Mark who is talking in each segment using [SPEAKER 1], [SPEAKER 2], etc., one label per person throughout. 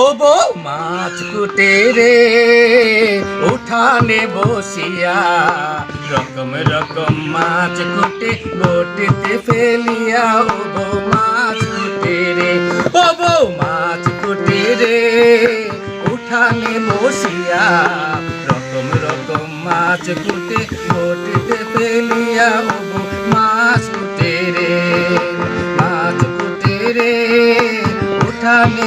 [SPEAKER 1] ও মাছ কুটে রে, উঠানে বসিয়া রকম রকম মাছ কুটে বটিতে ফেলিয়া ও বউ মাছ কুটে রে। ও মাছ কুটে রে, উঠানে বসিয়া রকম রকম মাছ কুটে বটিতে ফেলিয়া ও মাছ কুটে রে। মাছ কুটে রে, উঠানে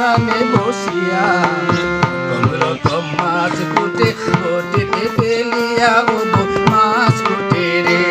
[SPEAKER 1] উঠানে বসিয়া। কম রকম মাছ গুটে বটিতে ফেলিয়া ও মাছ গুটে রে।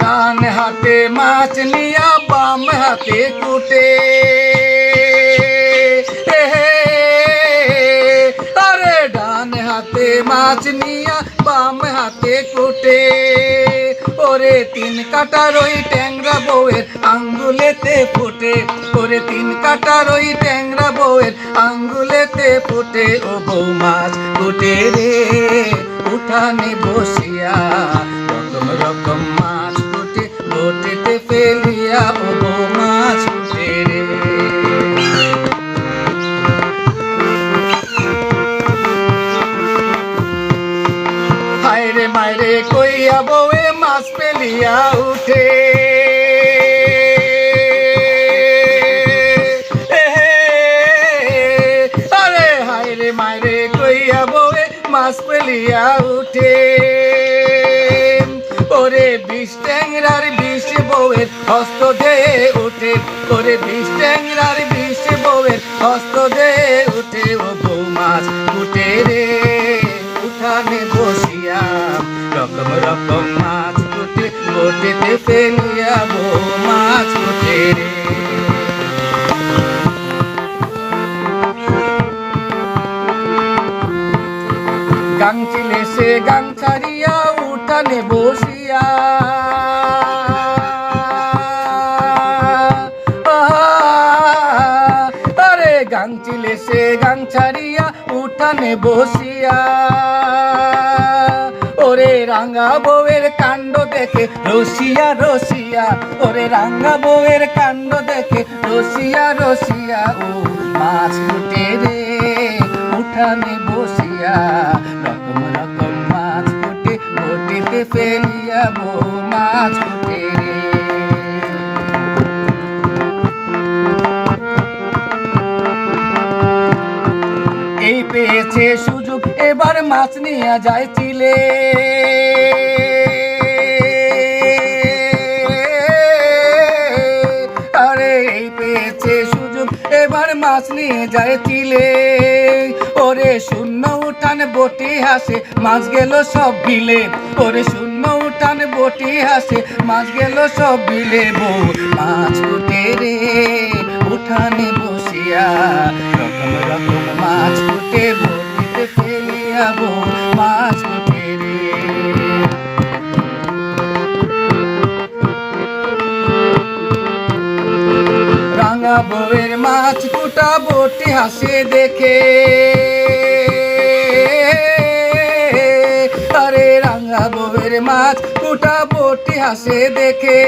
[SPEAKER 1] ডান হাতে মাছ নিয়া, বাম হাতে কুটে। হাতে মাছ নিয়া, বাম হাতে কুটে। ওরে তিন কাটার ওই ট্যাংরা বউয়ের আঙ্গুলেতে ফুটে। ওরে তিন কাটার ওই ট্যাংরা বউয়ের আঙ্গুলেতে ফুটে। ও বউ মাছ ফুটে রে, উঠানে বসিয়া রকম রকম মাছ ফুটে বটিতে ফেলিয়া, ও বউ মাছ ফুটে রে। মায়রে কইয়া বউয়ে পেলিয়া উঠে। আরে হায়রে মায়রে কইয়া বউয়ে মাছ পেলিয়া উঠে। ওরে বিষ ট্যাংরার বিষ বউয়ের হস্ত দে উঠে। ওরে বিষ ট্যাংরার বিষ বউয়ের হস্ত দে উঠে। ও বউ মাছ উঠে রে, উঠানে বসিয়া রকম রকম মাছ বউ মাছ উঠে রে। গাং চিলে সে গাং ছাড়িয়া উঠানে বসিয়া। আরে গাং সে গাং ছাড়িয়া উঠানে বসিয়া। ওরে রাঙ্গা বউয়ের কাণ্ড দেখে, রসিয়া রসিয়া, ওরে রাঙ্গা বউয়ের কাণ্ড দেখে, রসিয়া রসিয়া, ও মাছ ফুটে রে, উঠানে বসিয়া, রকম রকম মাছ ফুটে বটিতে ফেলিয়া বউ মাছ ফুটে রে। এই পেয়েছে সুযোগ, এবার মাছ নিয়ে যায় চিলে। মাছ নিয়ে যায় চিলে ওরে শূন্য উঠান বটি হাসে, মাছ গেল সব বিলে। ওরে শূন্য উঠান বটি হাসে, মাছ গেল সব বিলে। বউ, মাছ কুটে রে, উঠানে বসিয়া। রকম রকম মাছ কুটে বটিতে ফেলিয়া বউ, মাছ রাঙা বউয়ের মাছ কুটা বটি হাসে দেখে। আরে রাঙা বউয়ের মাছ কুটা বটি হাসে দেখে।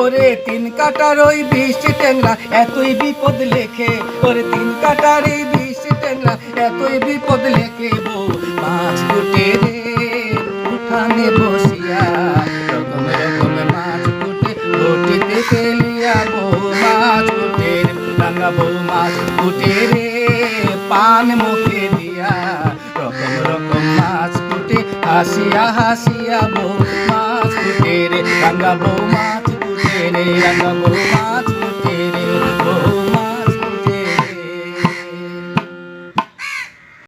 [SPEAKER 1] ওরে তিন কাটার ওই বৃষ্টি ট্যাংরা, এতই বিপদ লেখে। ওরে তিন কাটার এই বৃষ্টি ট্যাংরা, এতই বিপদ লেখে বউ। মাছ কুটে মাছ কুটে রে, পান মুখে দিয়া। রকম রকম মাছ কুটে, হাসিয়া হাসিয়া বউ মাছ কুটে রে, রাঙা বউ মাছ কুটে রে, রাঙা বউ মাছ